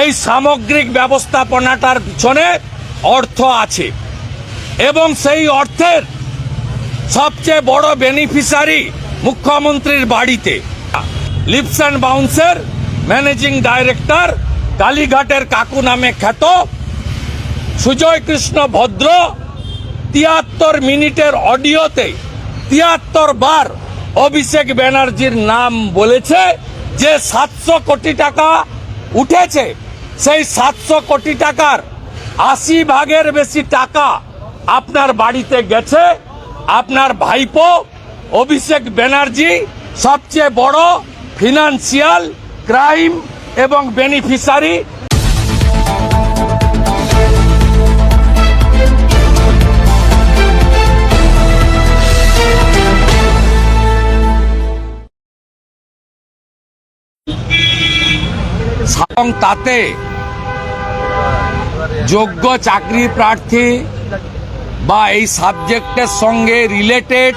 এই সামগ্রিক ব্যবস্থাপনাটার পিছনে অর্থ আছে। এবং সেই অর্থের সবচেয়ে বড় বেনিফিশিয়ারি মুখ্যমন্ত্রীর বাড়িতে। লিপস অ্যান্ড বাউন্সের ম্যানেজিং ডাইরেক্টর কালীঘাটের কাকু নামে খ্যাত সুজয় কৃষ্ণ ভদ্র তিয়াত্তর মিনিটের অডিওতে তিয়াত্তর বার অভিষেক ব্যানার্জির নাম বলেছে যে সাতশো কোটি টাকা উঠেছে। সেই সাতশো কোটি টাকার আশি ভাগের বেশি টাকা আপনার বাড়িতে গেছে, আপনার ভাইপো, অভিষেক ব্যানার্জি, সবচেয়ে বড় ফিনান্সিয়াল ক্রাইম এবং বেনিফিশিয়ারি এবং তাতে যোগ্য চাকরি প্রার্থী বা এই সাবজেক্টের সঙ্গে রিলেটেড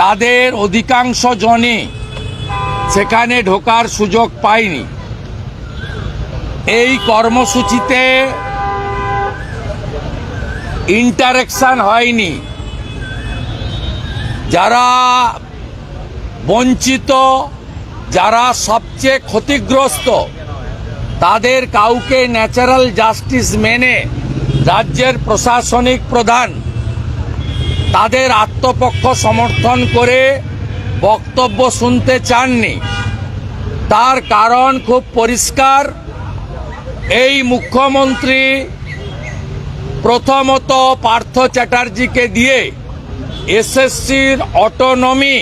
তাদের অধিকাংশ জনই সেখানে ঢোকার সুযোগ পায়নি। এই কর্মসূচিতে ইন্টারেকশন হয়নি। যারা বঞ্চিত যারা সবচেয়ে ক্ষতিগ্রস্ত, তাদের কাউকে ন্যাচারাল জাস্টিস মেনে রাজ্যের প্রশাসনিক প্রধান তাদের আত্মপক্ষ সমর্থন করে বক্তব্য শুনতে চাননি। তার কারণ খুব পরিষ্কার। এই মুখ্যমন্ত্রী প্রথমত পার্থ চ্যাটার্জিকে দিয়ে এসএসসির অটোনমি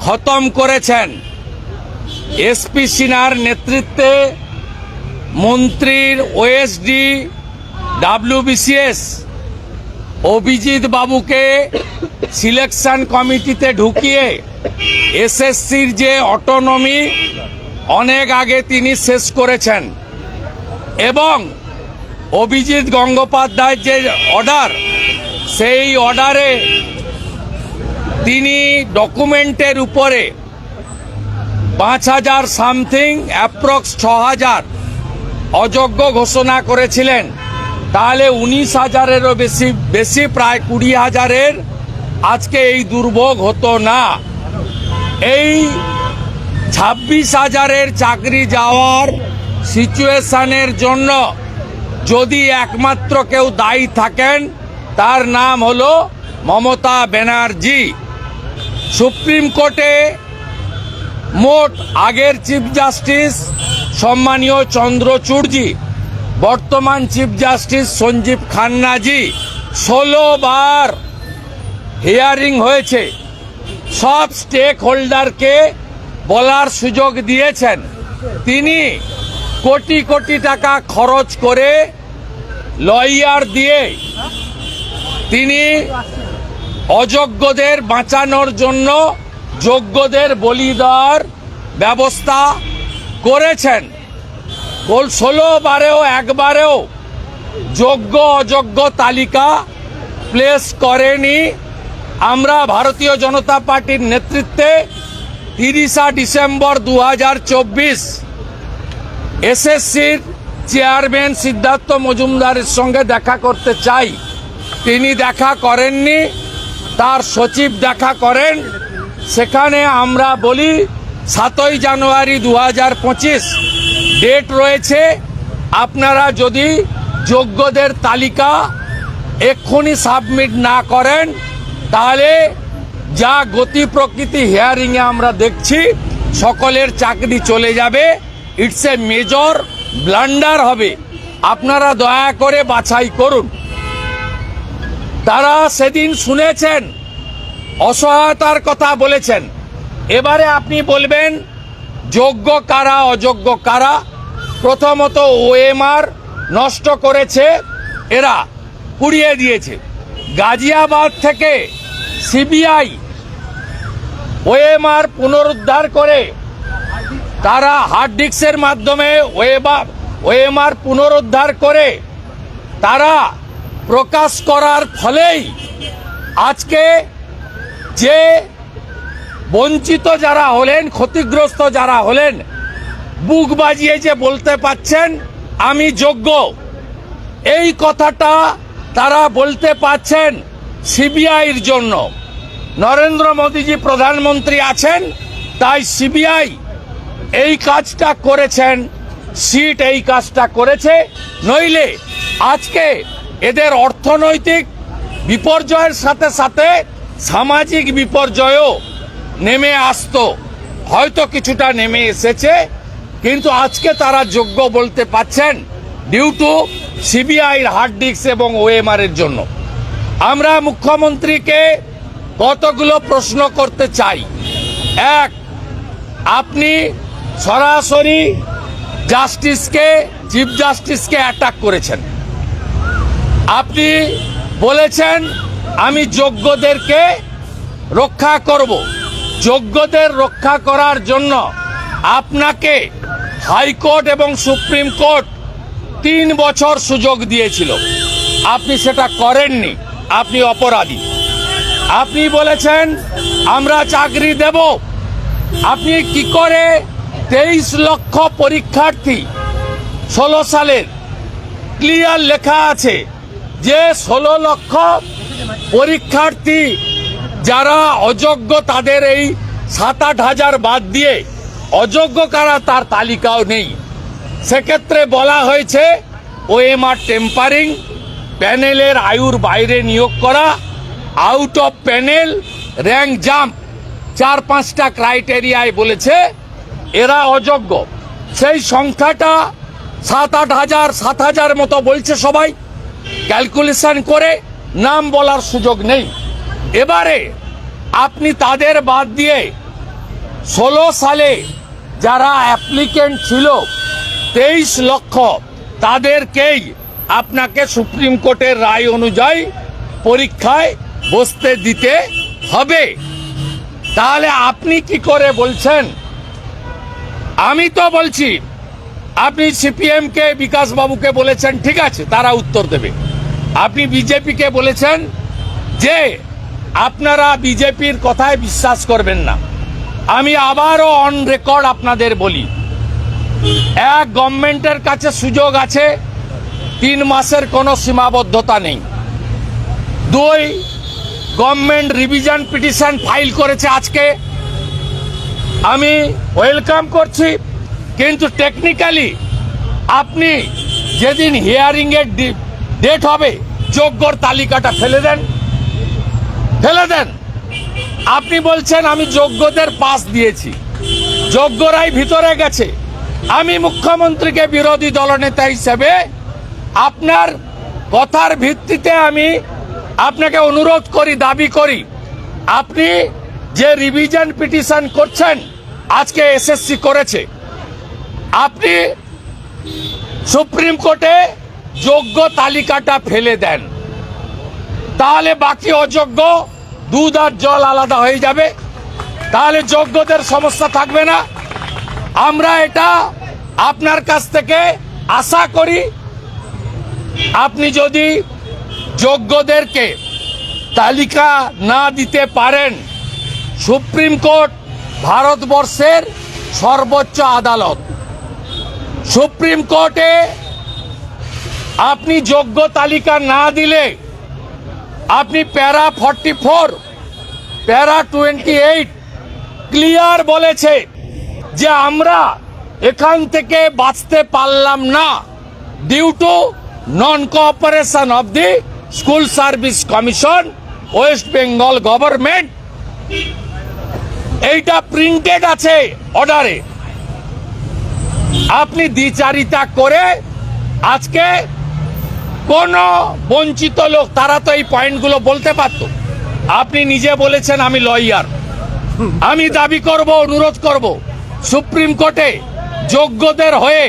খতম করেছেন। এসপি সিনহার নেতৃত্বে মন্ত্রীর ওএসডি ডাব্লিউবিসিএস অভিজিৎ বাবুকে সিলেকশন কমিটিতে ঢুকিয়ে এসএসসির যে অটোনমি অনেক আগে তিনি শেষ করেছেন। এবং অভিজিৎ গঙ্গোপাধ্যায়ের যে অর্ডার সেই অর্ডারে তিনি ডকুমেন্টের উপরে পাঁচ হাজার সামথিং অ্যাপ্রক্স ছ হাজার অযোগ্য ঘোষণা করেছিলেন। তাহলে উনিশ হাজারেরও বেশি বেশি প্রায় কুড়ি হাজারের আজকে এই দুর্ভোগ হতো না। এই ছাব্বিশ হাজারের চাকরি যাওয়ার সিচুয়েশনের জন্য যদি একমাত্র কেউ দায়ী থাকেন, তার নাম হলো মমতা ব্যানার্জি। সুপ্রিম কোর্টে মোট আগের চিফ জাস্টিস সম্মানীয় চন্দ্রচূড়জি বর্তমান চিফ জাস্টিস সঞ্জীব খান্নাজি, ষোলো বার হিয়ারিং হয়েছে। সব স্টেক হোল্ডারকে বলার সুযোগ দিয়েছেন। তিনি কোটি কোটি টাকা খরচ করে লয়ার দিয়ে তিনি অযোগ্যদের বাঁচানোর জন্য যোগ্যদের বলি দেওয়ার ব্যবস্থা করেছেন। কোল ষোলো বারেও একবারেও যোগ্য অযোগ্য তালিকা প্লেস করেনি। আমরা ভারতীয় জনতা পার্টির নেতৃত্বে তিরিশা ডিসেম্বর দু হাজার চব্বিশ এসএসসির চেয়ারম্যান সিদ্ধার্থ মজুমদারের সঙ্গে দেখা করতে চাই। তিনি দেখা করেননি, তার সচিব দেখা করেন। সেখানে আমরা বলি সাতই জানুয়ারি দু হাজার পঁচিশ ডেট রয়েছে। আপনারা যদি যোগ্যদের তালিকা এক্ষুনি সাবমিট না করেন, তাহলে যা গতি প্রকৃতি হিয়ারিংয়ে আমরা দেখছি, সকলের চাকরি চলে যাবে। ইটস এ মেজর ব্লান্ডার হবে। আপনারা দয়া করে বাছাই করুন। তারা সেদিন শুনেছেন অসহায়তার কথা বলেছেন। এবারে আপনি বলবেন, যোগ্য কারা, অযোগ্য কারা? প্রথমত ওএমআর নষ্ট করেছে এরা, পুড়িয়ে দিয়েছে। গাজিয়াবাদ থেকে সিবিআই ওএমআর পুনরুদ্ধার করে, তারা হার্ড ডিস্কের মাধ্যমে ওএমআর পুনরুদ্ধার করে, তারা প্রকাশ করার ফলেই আজকে যে বঞ্চিত যারা হলেন, ক্ষতিগ্রস্ত যারা হলেন, বুক বাজিয়ে যে বলতে পাচ্ছেন, আমি যোগ্য। এই কথাটা তারা বলতে পাচ্ছেন সিবিআইয়ের জন্য। নরেন্দ্র মোদীজি প্রধানমন্ত্রী আছেন, তাই সিবিআই এই কাজটা করেছেন, সিট এই কাজটা করেছে। নইলে আজকে এদের অর্থনৈতিক বিপর্যয়ের সাথে সাথে সামাজিক বিপর্যয়ও নেমে আসতো। হয়তো কিছুটা নেমে এসেছে, কিন্তু আজকে তারা যোগ্য বলতে পাচ্ছেন ডিউ টু সিবিআইর হার্ড ডিস্ক এবং ওএমআর এর জন্য। আমরা মুখ্যমন্ত্রীকে কতগুলো প্রশ্ন করতে চাই? এক, আপনি সরাসরি জাস্টিসকে চিফ জাস্টিসকে অ্যাটাক করেছেন। আপনি বলেছেন আমি যোগ্যদেরকে রক্ষা করব। যোগ্যদের রক্ষা করার জন্য আপনাকে হাইকোর্ট এবং সুপ্রিম কোর্ট তিন বছর সুযোগ দিয়েছিল। আপনি সেটা করেননি। আপনি অপরাধী। আপনি বলেছেন, আমরা চাকরি দেব। আপনি কি করে তেইশ লক্ষ পরীক্ষার্থী ষোলো সালের ক্লিয়ার লেখা আছে যে ষোলো লক্ষ পরীক্ষার্থী যারা অযোগ্য তাদের এই সাত আট হাজার বাদ দিয়ে অযোগ্য কারা তার তালিকাও নেই। সেক্ষেত্রে বলা হয়েছে ওএমআর টেম্পারিং, প্যানেলের আয়ুর বাইরে নিয়োগ করা, out of panel, rank jump, চার পাঁচটা ক্রাইটেরিয়ায় বলেছে এরা অযোগ্য। সেই সংখ্যাটা সাত আট হাজার, সাত হাজার মতো বলছে সবাই। ক্যালকুলেশন করে নাম বলার সুযোগ নেই। এবারে আপনি তাদের বাদ দিয়ে ষোলো সালে যারা অ্যাপ্লিকেন্ট ছিল, তেইশ লক্ষ, তাদেরকেই আপনাকে সুপ্রিম কোর্টের রায় অনুযায়ী পরীক্ষায় বসতে দিতে হবে। তাহলে আপনি কি করে বলছেন? আমি তো বলছি, আপনি সিপিএমকে বিকাশ বাবুকে বলেছেন, ঠিক আছে, তারা উত্তর দেবে। আপনি বিজেপিকে বলেছেন যে আপনারা বিজেপির কথায় বিশ্বাস করবেন না। আমি আবারও অন রেকর্ড আপনাদের বলি, এক গভর্নমেন্টের কাছে সুযোগ আছে, তিন মাসের কোনো সীমাবদ্ধতা নেই। দুই, গভর্নমেন্ট রিভিশন পিটিশন ফাইল করেছে আজকে। আমি ওয়েলকাম করছি, কিন্তু টেকনিক্যালি আপনি যেদিন হিয়ারিংয়ের ডেট হবে যোগ্যর তালিকাটা ফেলে দেন। ফেলে দেন। আপনি বলছেন, আমি যোগ্যদের পাস দিয়েছি। যোগ্যরাই ভিতরে গেছে। আমি মুখ্যমন্ত্রীকে বিরোধী দলনেতা হিসেবে আপনার কথার ভিত্তিতে আমি আপনাকে অনুরোধ করি, দাবি করি। আপনি যে রিভিশন পিটিশন করছেন, আজকে এসএসসি করেছে। আপনি সুপ্রিম কোর্টে যোগ্য তালিকাটা ফেলে দেন। তাহলে বাকি অযোগ্য দুধ আর জল আলাদা হয়ে যাবে। তাহলে যোগ্যদের সমস্যা থাকবে না। আমরা এটা আপনার কাছ থেকে আশা করি। আপনি যদি যোগ্যদেরকে তালিকা না দিতে পারেন, সুপ্রিম কোর্ট ভারতবর্ষের সর্বোচ্চ আদালত। সুপ্রিম কোর্টে আপনি যোগ্য তালিকা না দিলে আপনি para forty four, para twenty eight, clear বলেছে যে আমরা এখান থেকে বাঁচতে পারলাম না due to non cooperation of the school service commission West Bengal government এইটা প্রিন্টেড আছে অর্ডারে আপনি দ্বিচারিতা করে আজকে কোন বঞ্চিত লোক, তারা তো এই পয়েন্টগুলো বলতে পারত। আপনি নিজে বলেছেন আমি লয়ার। আমি দাবি করব, অনুরোধ করব, সুপ্রিম কোর্টে যোগ্যদের হয়ে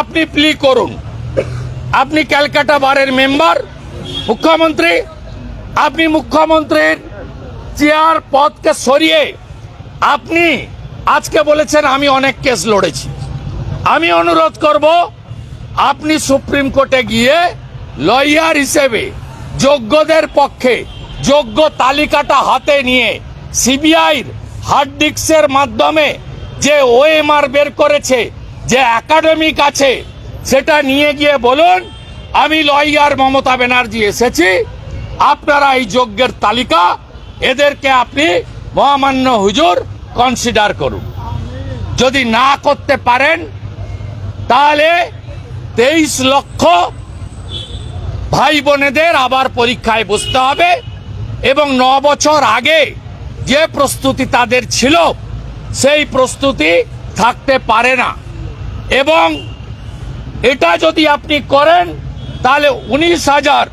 আপনি প্লি করুন। আপনি ক্যালকাটা বারের মেম্বার, মুখ্যমন্ত্রী। আপনি মুখ্যমন্ত্রীর চেয়ার পদকে সরিয়ে আপনি আজকে বলেছেন আমি অনেক কেস লড়েছি। আমি অনুরোধ করব, আপনি সুপ্রিম কোর্টে গিয়ে লয়ার হিসেবে যোগ্যদের পক্ষে যোগ্য তালিকাটা হাতে নিয়ে সিবিআইর হার্ড ডিস্কের মাধ্যমে যে ওএমআর বের করেছে, যে একাডেমিক আছে, সেটা নিয়ে গিয়ে বলুন, আমি লয়ার মমতা ব্যানার্জি এসেছি, আপনারা এই যজ্ঞের তালিকা এদেরকে আপনি মহামান্য হুজুর কনসিডার করুন। যদি না করতে পারেন, তাহলে তেইশ লক্ষ ভাই বোনেদের আবার পরীক্ষায় বসতে হবে এবং ন বছর আগে যে প্রস্তুতি তাদের ছিল, সেই প্রস্তুতি থাকতে পারে না। এবং এটা যদি আপনি করেন, তাহলে উনিশ হাজার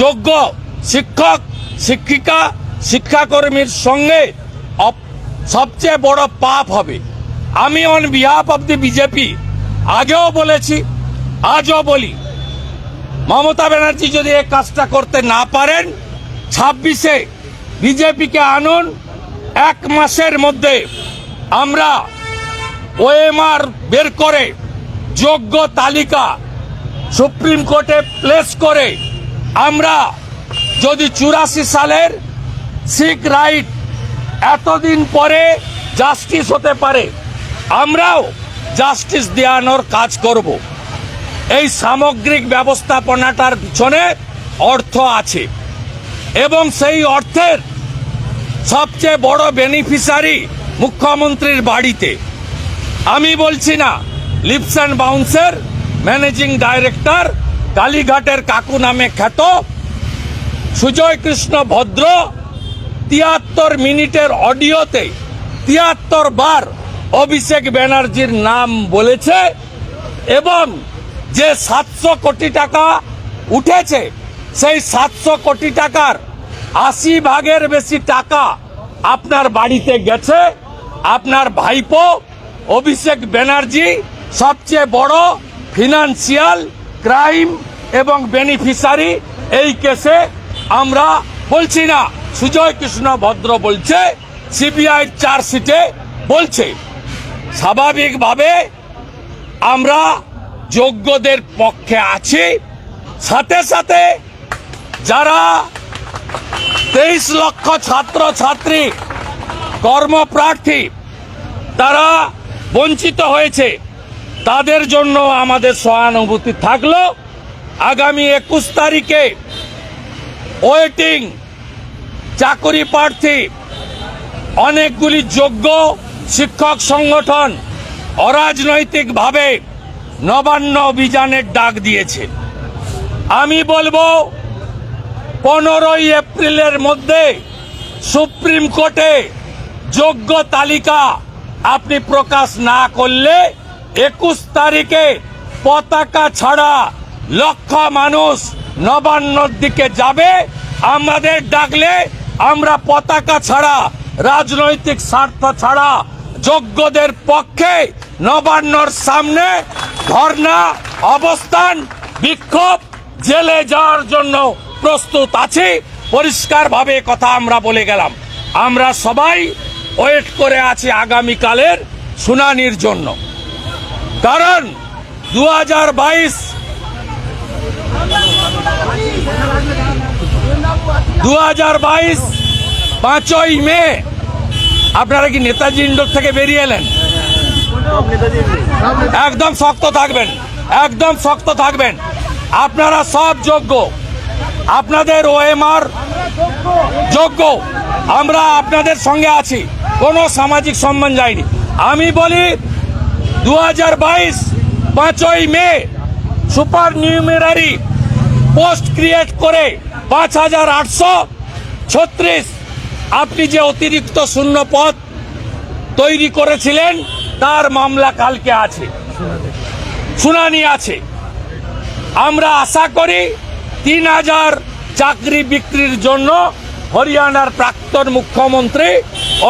যোগ্য শিক্ষক, শিক্ষিকা, শিক্ষাকর্মীর সঙ্গে সবচেয়ে বড় পাপ হবে। আমি on behalf of the BJP আগেও বলেছি, আজও বলি মমতা ব্যানার্জি যদি এই কাজটা করতে না পারেন, ছাব্বিশে বিজেপিকে আনুন, এক মাসের মধ্যে আমরা ওএমআর বের করে যোগ্য তালিকা সুপ্রিম কোর্টে প্লেস করে আমরা যদি চুরাশি সালের শিখ রাইট এতদিন পরে জাস্টিস হতে পারে, আমরাও জাস্টিস দেওয়ানোর কাজ করব। এই সামগ্রিক ব্যবস্থাপনাটার পিছনে অর্থ আছে। এবং সেই অর্থের সবচেয়ে বড় বেনিফিশিয়ারি মুখ্যমন্ত্রীর বাড়িতে। আমি বলছি না, লিপস অ্যান্ড বাউন্সের ম্যানেজিং ডাইরেক্টর কালীঘাটের কাকু নামে খ্যাত সুজয় কৃষ্ণ ভদ্র তিয়াত্তর মিনিটের অডিওতে তিয়াত্তর বার অভিষেক ব্যানার্জির নাম বলেছে এবং যে সাতশো কোটি টাকা উঠেছে, সেই সাতশো কোটি টাকার আশি ভাগের বেশি টাকা আপনার বাড়িতে গেছে। আপনার ভাইপো, অভিষেক ব্যানার্জি, সবচেয়ে বড় ফিনান্সিয়াল ক্রাইম এবং বেনিফিশিয়ারি এই কেসে আমরা বলছি না। সুজয় কৃষ্ণ ভদ্র বলছে, সিবিআই চার্জশিটে বলছে। স্বাভাবিকভাবে আমরা যোগ্যদের পক্ষে আছি। সাথে সাথে যারা তেইশ লক্ষ ছাত্র ছাত্রী কর্মপ্রার্থী, তারা বঞ্চিত হয়েছে, তাদের জন্য আমাদের সহানুভূতি থাকল। আগামী একুশ তারিখে ওয়েটিং, চাকরি প্রার্থী, অনেকগুলি যোগ্য শিক্ষক সংগঠন অরাজনৈতিকভাবে নবান্ন অভিযানের ডাক দিয়েছে। আমি বলব, পনেরোই এপ্রিলের মধ্যে সুপ্রিম কোর্টে যোগ্য তালিকা আপনি প্রকাশ না করলে একুশ তারিখে পতাকা ছাড়া লক্ষ মানুষ নবান্নর দিকে যাবে। আমাদের ডাকলে আমরা পতাকা ছাড়া, রাজনৈতিক স্বার্থ ছাড়া যোগ্যদের পক্ষে নবান্নর সামনে ধর্ণা, অবস্থান, বিক্ষোভ, জেলে যাওয়ার জন্য প্রস্তুত আছি। পরিষ্কারভাবে কথা আমরা বলে গেলাম। আমরা সবাই ওয়েট করে আছি আগামীকালের শুনানির জন্য। কারণ দু হাজার বাইশ দু হাজার বাইশ পাঁচই মে। আপনারা কি নেতাজি ইন্ডোর থেকে বেরিয়ে এলেন? একদম শক্ত থাকবেন, একদম শক্ত থাকবেন। আপনারা সব যোগ্য। আপনাদের ওএমআর যোগ্য। আমরা আপনাদের সঙ্গে আছি, কোনো সামাজিক সম্মান যায়নি। আমি বলি দু হাজার বাইশ, পাঁচই May, super numerary post create করে পাঁচ হাজার আটশো ছত্রিশ, আপনি যে অতিরিক্ত শূন্য পদ তৈরি করেছিলেন তার মামলা কালকে আছে। শুনানি আছে। আমরা আশা করি তিন হাজার চাকরি বিক্রির জন্য হরিয়ানার প্রাক্তন মুখ্যমন্ত্রী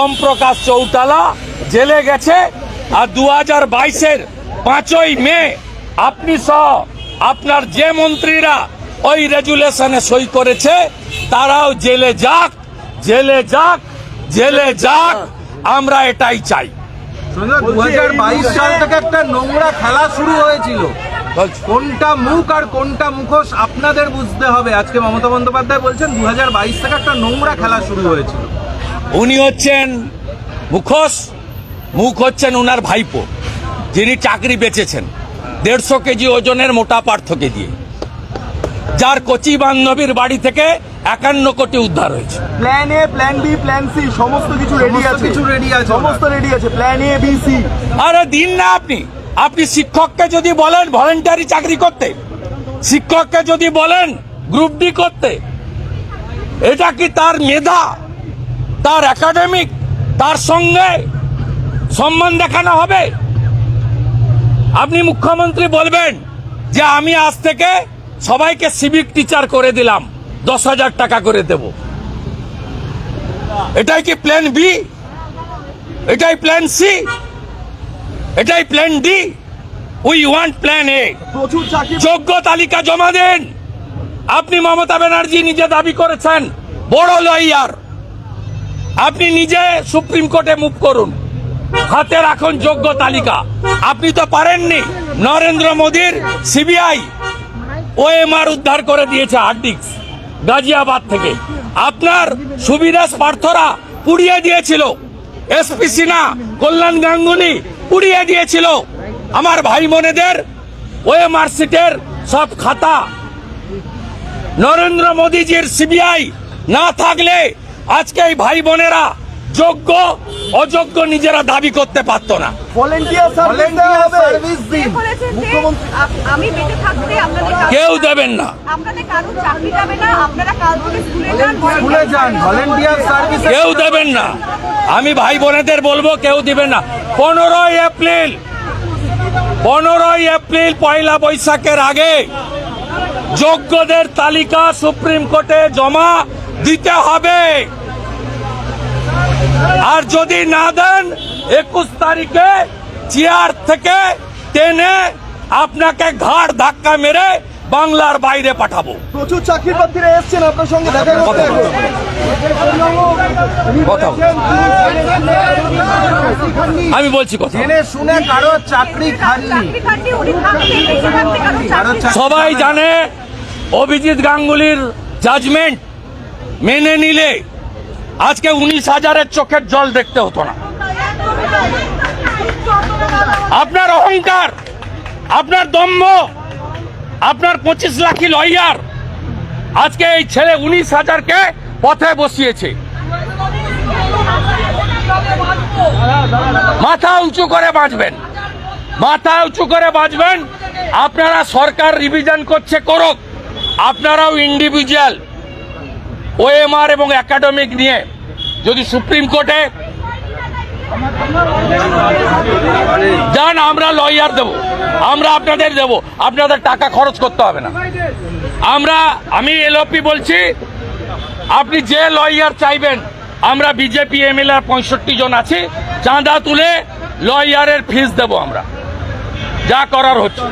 ওম প্রকাশ চৌটালা জেলে গেছে আর দু হাজার বাইশের পাঁচই মে আপনি সহ আপনার যে মন্ত্রীরা ওই রেজুলেশনে সই করেছে, তারাও জেলে যাক জেলে যাক জেলে যাক, আমরা এটাই চাই। দু হাজার বাইশ সাল থেকে একটা নোংরা খেলা শুরু হয়েছিল। কোনটা মুখ আর কোনটা মুখোশ আপনাদের বুঝতে হবে। আজকে মমতা বন্দ্যোপাধ্যায় বলছেন দু হাজার বাইশ থেকে একটা নোংরা খেলা শুরু হয়েছিল। উনি হচ্ছেন মুখোশ মুখ হচ্ছেন উনার ভাইপো যিনি চাকরি বেচেছেন দেড়শো কেজি ওজনের মোটা পার্থকে দিয়ে। যার কচি বান্ধবীর বাড়ি থেকে একান্ন কোটি উদ্ধার হয়েছে। Plan A plan B plan C সমস্ত কিছু রেডি আছে। কিছু ready আছে সমস্ত রেডি আছে। প্ল্যান এ বি সি আরে দিন না আপনি। আপনি শিক্ষককে যদি বলেন ভলেন্টারি চাকরি করতে শিক্ষককে যদি বলেন গ্রুপ ডি করতে এটা কি তার মেধা তার একাডেমিক তার সঙ্গে সম্মান দেখানো হবে? আপনি মুখ্যমন্ত্রী বলবেন যে আমি আজ থেকে সবাইকে সিভিক টিচার করে দিলাম। দশ হাজার টাকা করে দেব। এটাই কি প্ল্যান বি এটাই প্ল্যান সি এটাই plan D we want plan A যোগ্য তালিকা জমা দেন। আপনি মমতা ব্যানার্জি নিজে দাবি করেছেন বড় লয়ার আপনি নিজে সুপ্রিম কোর্টে মুভ করুন। হাতে রাখুন যোগ্য তালিকা। আপনি তো পারেননি। নরেন্দ্র মোদীর সিবিআই ওএমআর উদ্ধার করে দিয়েছে হার্ডিক্স গাজিয়াবাদ থেকে। আপনার সুবিধাস পার্থরা পুড়িয়ে দিয়েছিল। এসপি সিনহা, কল্যাণ গাঙ্গুলি পুড়িয়ে দিয়েছিল। আমার ভাই বোনেদের ওএমআর সিটের সব খাতা। নরেন্দ্র মোদীজির সিবিআই না থাকলে আজকে এই ভাই বোনেরা যোগ্য অযোগ্য নিজেরা দাবি করতে পারতো না। কেউ দেবেন না। আপনাদের কারও চাকরি যাবে না আপনারা কাল থেকে স্কুলে যান স্কুলে যান ভলেন্টিয়ার সার্ভিস কেউ দেবেন না। আমি ভাই বোনেদের বলব কেউ দিবেন না। পনেরোই এপ্রিল পনেরোই এপ্রিল পয়লা বৈশাখের আগে যোগ্যদের তালিকা সুপ্রিম কোর্টে জমা দিতে হবে। আর যদি না দেন একুশ তারিখে চেয়ার থেকে টেনে আপনাকে ঘাড় ধাক্কা মেরে বাংলার বাইরে পাঠাবো। প্রচুর চাকরি প্রার্থীরা এসছেন আপনার সঙ্গে দেখা করতে কথা। আমি বলছি কথা। শুনে কারও চাকরি সবাই জানে অভিজিৎ গাঙ্গুলির জাজমেন্ট মেনে নিলে আজকে উনিশ হাজারের চোখের জল দেখতে হতো না। আপনার অহংকার, আপনার দম্ভ, আপনার পঁচিশ লাখি লয়ার আজকে এই ছেলে উনিশ হাজারকে পথে বসিয়েছে। মাথা উঁচু করে বাঁচবেন মাথা উঁচু করে বাঁচবেন আপনারা সরকার রিভিশন করছে করুক। আপনারাও ইন্ডিভিজুয়াল ওএমআর এবং একাডেমিক নিয়ে যদি সুপ্রিম কোর্টে যান, আমরা লয়ার দেব। আমরা আপনাদের দেব। আপনাদের টাকা খরচ করতে হবে না। আমরা, আমি এলওপি বলছি, আপনি যে লয়ার চাইবেন, আমরা বিজেপি এমএলএ পঁয়ষট্টি জন আছি, চাঁদা তুলে লয়ারের ফিস দেব আমরা। যা করার হচ্ছে।